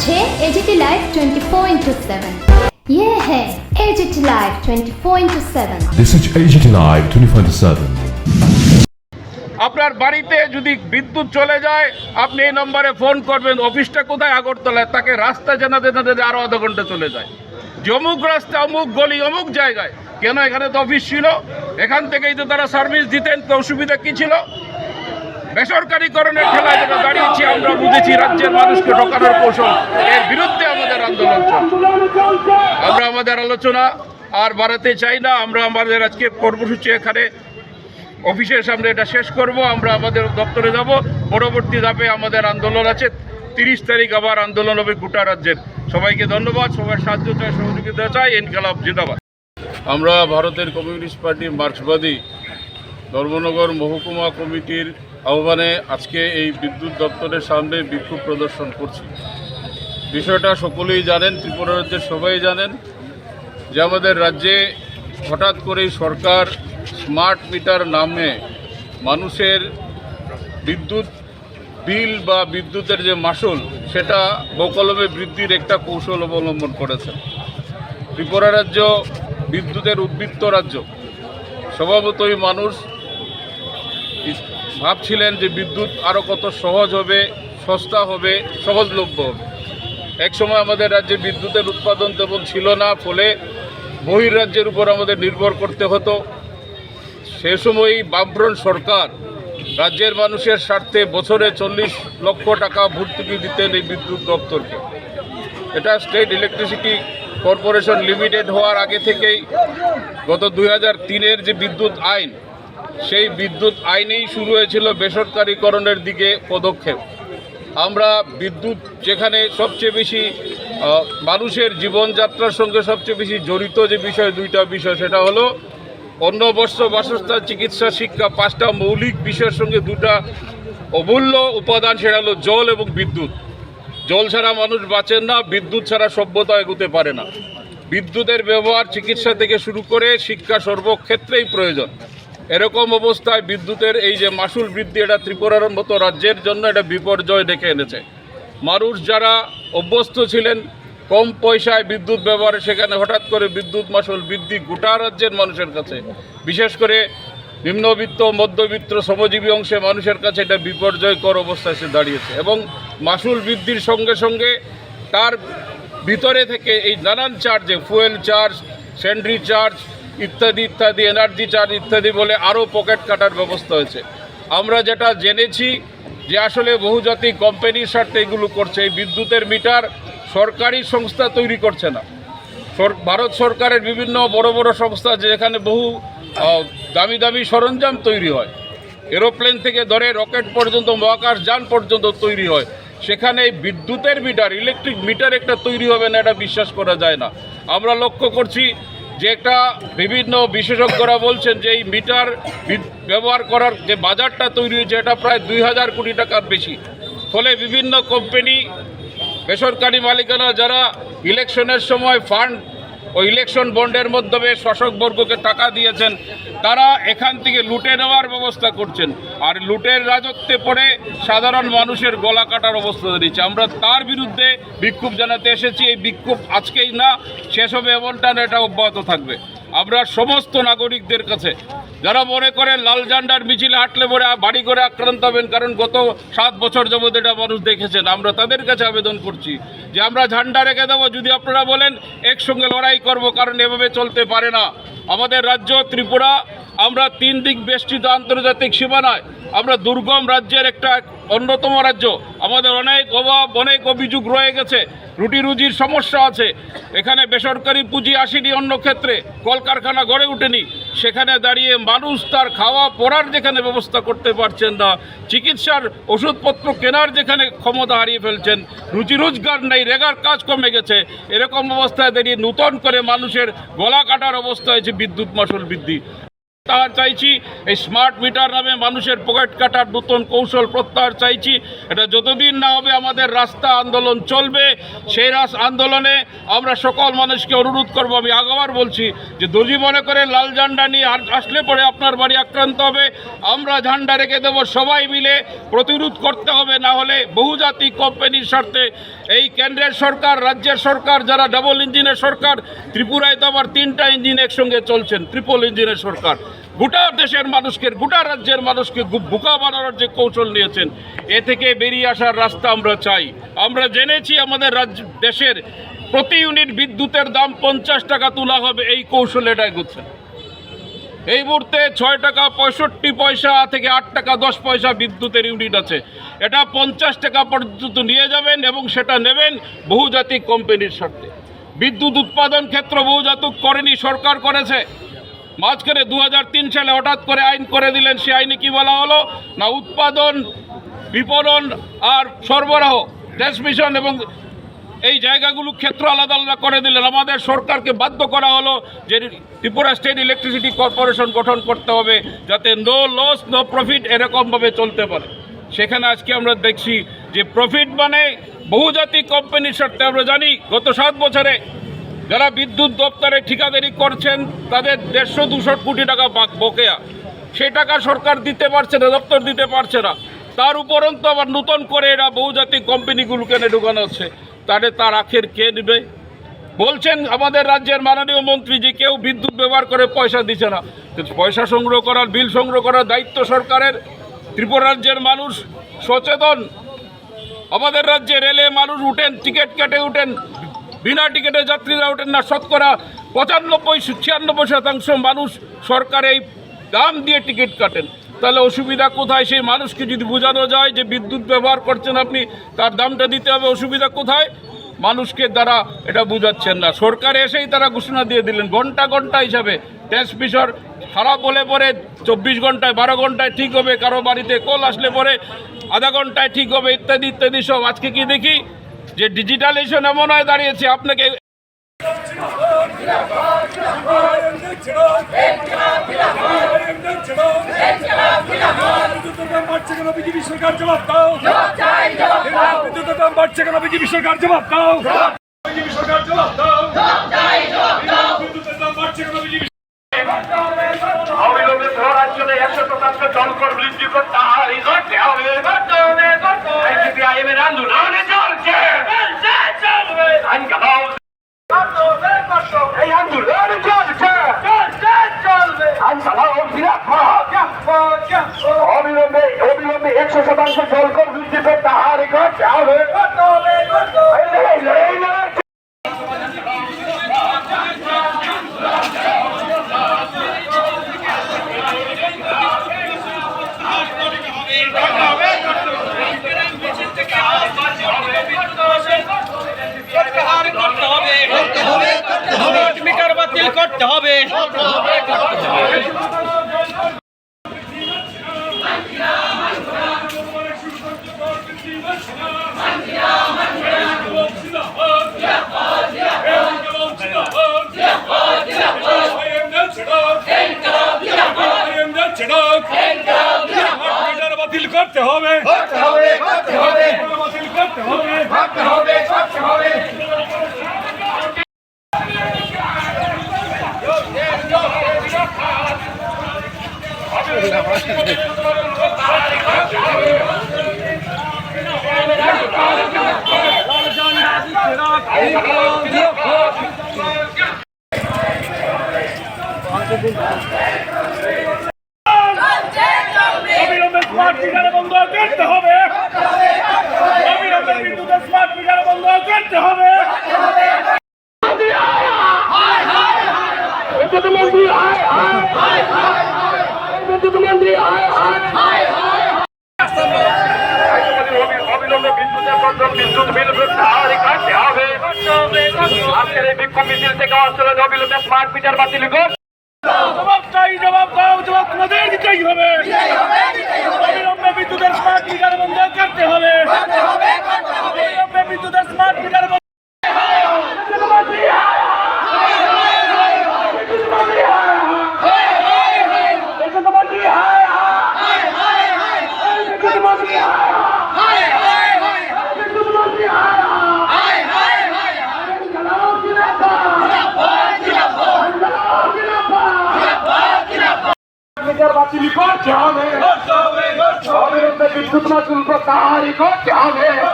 হচ্ছে AGT live twenty four into seven ইয়ে হ্যাঁ AGT live twenty four into seven This is AGT Live 24/7. আপনার বাড়িতে যদি বিদ্যুৎ চলে যায় আপনি এই নম্বরে ফোন করবেন অফিসটা কোথায়? আগরতলায়। তাকে রাস্তা জানাতে জানাতে আরও আধা ঘণ্টা চলে যায়। যে অমুক রাস্তা অমুক গলি অমুক জায়গায়। কেন এখানে তো অফিস ছিল? এখান থেকেই তো তারা সার্ভিস দিতেন তো অসুবিধা কী ছিল? বেসরকারীকরণের খেলায় যেটা দাঁড়িয়েছি, আমরা বুঝেছি রাজ্যের মানুষকে ঢোকানোর কৌশল। এর বিরুদ্ধে আমাদের আন্দোলন আমরা আমাদের আলোচনা আর বাড়াতে চাই না। আমরা আমাদের আজকে কর্মসূচি এখানে, অফিসের সামনে এটা শেষ করব। আমরা আমাদের দপ্তরে যাব। পরবর্তী ধাপে আমাদের আন্দোলন আছে। তিরিশ তারিখ আবার আন্দোলন হবে গোটা রাজ্যের। সবাইকে ধন্যবাদ। সবার সাহায্য চাই, সহযোগিতা চাই। ইনকালাব জিন্দাবাদ। আমরা ভারতের কমিউনিস্ট পার্টি মার্ক্সবাদী ধর্মনগর মহকুমা কমিটির আহ্বানে আজকে এই বিদ্যুৎ দপ্তরের সামনে বিক্ষোভ প্রদর্শন করছি। বিষয়টা সকলেই জানেন, ত্রিপুরা রাজ্যের সবাই জানেন যে আমাদের রাজ্যে হঠাৎ করেই সরকার স্মার্ট মিটার নামে মানুষের বিদ্যুৎ বিল বা বিদ্যুতের যে মাসুল, সেটা বকলমে বৃদ্ধির একটা কৌশল অবলম্বন করেছে। ত্রিপুরা রাজ্য বিদ্যুতের উদ্বৃত্ত রাজ্য, স্বভাবতই মানুষ ভাবছিলেন যে বিদ্যুৎ আরও কত সহজ হবে, সস্তা হবে, সহজলভ্য হবে। এক সময় আমাদের রাজ্যে বিদ্যুতের উৎপাদন তেমন ছিল না, ফলে বহির্রাজ্যের উপর আমাদের নির্ভর করতে হতো। সে সময়ই বামফ্রন্ট সরকার রাজ্যের মানুষের স্বার্থে বছরে চল্লিশ লক্ষ টাকা ভর্তুকি দিতেন এই বিদ্যুৎ দপ্তরকে। এটা স্টেট ইলেকট্রিসিটি কর্পোরেশন লিমিটেড হওয়ার আগে থেকেই গত দুই হাজার তিনের যে বিদ্যুৎ আইন সেই বিদ্যুৎ আইনেই শুরু হয়েছিল বেসরকারীকরণের দিকে পদক্ষেপ। আমরা বিদ্যুৎ যেখানে সবচেয়ে বেশি মানুষের জীবনযাত্রার সঙ্গে সবচেয়ে বেশি জড়িত যে বিষয়, দুইটা বিষয়, সেটা হলো অন্ন বস্ত্র বাসস্থান, চিকিৎসা, শিক্ষা, পাঁচটা মৌলিক বিষয়ের সঙ্গে দুটা অমূল্য উপাদান, সেটা হলো জল এবং বিদ্যুৎ। জল ছাড়া মানুষ বাঁচেন না, বিদ্যুৎ ছাড়া সভ্যতা এগোতে পারে না। বিদ্যুতের ব্যবহার চিকিৎসা থেকে শুরু করে শিক্ষা সর্বক্ষেত্রেই প্রয়োজন। এরকম অবস্থায় বিদ্যুতের এই যে মাসুল বৃদ্ধি, এটা ত্রিপুরার মতো রাজ্যের জন্য এটা বিপর্যয় ডেকে এনেছে। মানুষ যারা অভ্যস্ত ছিলেন, কম পয়সায় বিদ্যুৎ ব্যবহারে, সেখানে হঠাৎ করে বিদ্যুৎ মাসুল বৃদ্ধি গোটা রাজ্যের মানুষের কাছে। বিশেষ করে নিম্নবিত্ত, মধ্যবিত্ত, শ্রমজীবী অংশে মানুষের কাছে এটা বিপর্যয়কর অবস্থায় এসে দাঁড়িয়েছে এবং মাসুল বৃদ্ধির সঙ্গে সঙ্গে তার ভিতরে থেকে এই নানান চার্জে ফুয়েল চার্জ স্যান্ড্রি চার্জ ইত্যাদি ইত্যাদি এনার্জি চার্জ ইত্যাদি বলে আরও পকেট কাটার ব্যবস্থা হয়েছে। আমরা যেটা জেনেছি যে আসলে বহুজাতিক কোম্পানির স্বার্থে এগুলো করছে। এই বিদ্যুতের মিটার সরকারি সংস্থা তৈরি করছে না। ভারত সরকারের বিভিন্ন বড় বড় সংস্থা যেখানে বহু দামি দামি সরঞ্জাম তৈরি হয়। এরোপ্লেন থেকে ধরে রকেট পর্যন্ত, মহাকাশ যান পর্যন্ত তৈরি হয়। সেখানে বিদ্যুতের মিটার ইলেকট্রিক মিটার একটা তৈরি হবে না, এটা বিশ্বাস করা যায় না। আমরা লক্ষ্য করছি যে একটা বিভিন্ন বিশেষজ্ঞরা বলছেন যে এই মিটার ব্যবহার করার যে বাজারটা তৈরি হয়েছে, এটা প্রায় দুই হাজার কোটি টাকার বেশি। ফলে বিভিন্ন কোম্পানি, বেসরকারি মালিকানা যারা ইলেকশনের সময় ফান্ড ও ইলেকশন বন্ডের মাধ্যমে শাসকবর্গকে টাকা দিয়েছেন, তারা এখান থেকে লুটে নেওয়ার ব্যবস্থা করছেন। আর লুটের রাজত্বে পড়ে সাধারণ মানুষের গলা কাটার অবস্থা দাঁড়িয়েছে। আমরা তার বিরুদ্ধে বিক্ষোভ জানাতে এসেছি, এই বিক্ষোভ আজকেই না, শেষ হবে এমনটা এটা অব্যাহত থাকবে। আমরা সমস্ত নাগরিকদের কাছে, যারা মনে করে লাল ঝান্ডার মিছিলে হাঁটলে পরে বাড়ি করে আক্রান্ত হবেন, কারণ গত সাত বছর যাবৎ এটা মানুষ দেখেছেন, আমরা তাদের কাছে আবেদন করছি যে আমরা ঝান্ডা রেখে দেবো। যদি আপনারা বলেন, একসঙ্গে লড়াই করব, কারণ এভাবে চলতে পারে না। আমাদের রাজ্য ত্রিপুরা আমরা তিন দিক বেষ্টিত আন্তর্জাতিক সীমানায়, আমরা দুর্গম রাজ্যের একটা অন্যতম রাজ্য। আমাদের অনেক অভাব, অনেক অভিযোগ রয়ে গেছে। রুটি রুজির সমস্যা আছে। এখানে বেসরকারি পুঁজি আসেনি অন্য ক্ষেত্রে, কলকারখানা গড়ে ওঠেনি। সেখানে দাঁড়িয়ে মানুষ তার খাওয়া পড়ার যেখানে ব্যবস্থা করতে পারছেন না, চিকিৎসার ওষুধপত্র কেনার যেখানে ক্ষমতা হারিয়ে ফেলছেন রুচি রোজগার নেই, রেগার কাজ কমে গেছে। এরকম অবস্থায় দাঁড়িয়ে নূতন করে মানুষের গলা কাটার অবস্থা হয়েছে বিদ্যুৎ মাসুল বৃদ্ধি। প্রত্যাহার চাইছি। এই স্মার্ট মিটার নামে মানুষের পকেট কাটার নতুন কৌশল প্রত্যাহার চাইছি। এটা যতদিন না হবে আমাদের রাস্তা আন্দোলন চলবে, সেই রাস আন্দোলনে আমরা সকল মানুষকে অনুরোধ করব, আমি আগাবার বলছি যে দর্জি মনে করে লাল ঝান্ডা নিয়ে আসলে পরে আপনার বাড়ি আক্রান্ত হবে। আমরা ঝান্ডা রেখে দেবো সবাই মিলে, প্রতিরোধ করতে হবে, না হলে বহুজাতিক কোম্পানির স্বার্থে এই কেন্দ্রের সরকার, রাজ্যের সরকার, যারা ডাবল ইঞ্জিনের সরকার, ত্রিপুরায় তো আবার তিনটা ইঞ্জিন একসঙ্গে চলছেন ট্রিপল ইঞ্জিনের সরকার। গোটা দেশের মানুষকে, গোটা রাজ্যের মানুষকে বোকা বানানোর যে কৌশল নিয়েছেন, এ থেকে বেরিয়ে আসার রাস্তা আমরা চাই। আমরা জেনেছি আমাদের রাজ্য, দেশের প্রতি ইউনিট বিদ্যুতের দাম পঞ্চাশ টাকা তোলা হবে, এই কৌশল এটা এগোচ্ছেন এই মুহূর্তে ছয় টাকা পঁয়ষট্টি পয়সা থেকে আট টাকা দশ পয়সা বিদ্যুতের ইউনিট আছে। এটা পঞ্চাশ টাকা পর্যন্ত নিয়ে যাবেন এবং সেটা নেবেন বহুজাতিক কোম্পানির স্বার্থে। বিদ্যুৎ উৎপাদন ক্ষেত্র বহুজাতক করেনি, সরকার করেছে। মাঝখানে দু হাজার তিন সালে হঠাৎ করে আইন করে দিলেন, সে আইনে কি বলা হলো? না, উৎপাদন, বিপণন আর সরবরাহ ট্রান্সমিশন এবং এই জায়গাগুলো ক্ষেত্র আলাদা আলাদা করে দিলেন। আমাদের সরকারকে বাধ্য করা হলো যে ত্রিপুরা স্টেট ইলেকট্রিসিটি কর্পোরেশন গঠন করতে হবে যাতে নো লস, নো প্রফিট এরকমভাবে চলতে পারে। সেখানে আজকে আমরা দেখছি যে প্রফিট মানে বহুজাতিক কোম্পানির স্বার্থে। আমরা জানি, গত সাত বছরে যারা বিদ্যুৎ দপ্তরে ঠিকাদারি করছেন, তাদের দেড়শো দুশো কোটি টাকা বাক- বকেয়া। সেই টাকা সরকার দিতে পারছে না, দপ্তর দিতে পারছে না। তার উপরন্তু আবার নতুন করে এরা বহুজাতিক কোম্পানিগুলোকে এনে ঢুকানো হচ্ছে তাহলে তার আখের কে নেবে? বলছেন আমাদের রাজ্যের মাননীয় মন্ত্রী যে কেউ বিদ্যুৎ ব্যবহার করে পয়সা দিচ্ছে না। পয়সা সংগ্রহ করার, বিল সংগ্রহ করার দায়িত্ব সরকারের। ত্রিপুরা রাজ্যের মানুষ সচেতন। আমাদের রাজ্যে রেলে মানুষ উঠেন, টিকিট কেটে উঠেন। বিনা টিকিটে যাত্রীরা ওঠেন না, শতকরা পঁচানব্বই ছিয়ানব্বই শতাংশ মানুষ সরকার এই দাম দিয়ে টিকিট কাটেন। তাহলে অসুবিধা কোথায়? সেই মানুষকে যদি বোঝানো যায় যে বিদ্যুৎ ব্যবহার করছেন আপনি, তার দামটা দিতে হবে, অসুবিধা কোথায়? মানুষকে দ্বারা এটা বুঝাচ্ছেন না। সরকার এসেই তারা ঘোষণা দিয়ে দিলেন, ঘণ্টা ঘণ্টা হিসাবে। ট্রান্সমিশন খারাপ হলে পরে চব্বিশ ঘন্টায়, বারো ঘন্টায় ঠিক হবে, কারও বাড়িতে কল আসলে পরে আধা ঘন্টায় ঠিক হবে, ইত্যাদি ইত্যাদি সব। আজকে কি দেখি? যে ডিজিটালাইজেশন এমন হয়ে দাঁড়িয়েছে, আপনাকে সরকার জবাব দাও বাড়ছে কেন বিজেপি সরকার জবাব দাও বিজেপি সরকার জবাব দাও বিদ্যুতের দাম বাড়ছে কেন বিজেপি অবিলম্বে রাজ্যে একশো শতাংশ জলকর বৃদ্ধি করতে হয় করতে হবে সিপিআইএমের আন্দোলনে চলছে আইন কাটাও এই আন্দোলন চলছে আইন কাটাও অবিলম্বে অবিলম্বে একশো শতাংশ জলকর বৃদ্ধি করতে হার করতে হবে লড়াই, লড়াই। করতে হবে করতে হবে বাতিল করতে হবে অবিলম্বে স্মার্ট মিটার বন্ধ করতে হবে অবিলম্বে বিদ্যুতের স্মার্ট মিটার বন্ধ করতে হবে অবিলম্বে বিদ্যুতের প্রথম বিদ্যুৎ বিল হবে। আজকের এই বিক্ষোভ মিছিল থেকে অবিলম্বে স্মার্ট মিটার বাতিল কর শুকনো শুল্ক তাহারই করতে হবে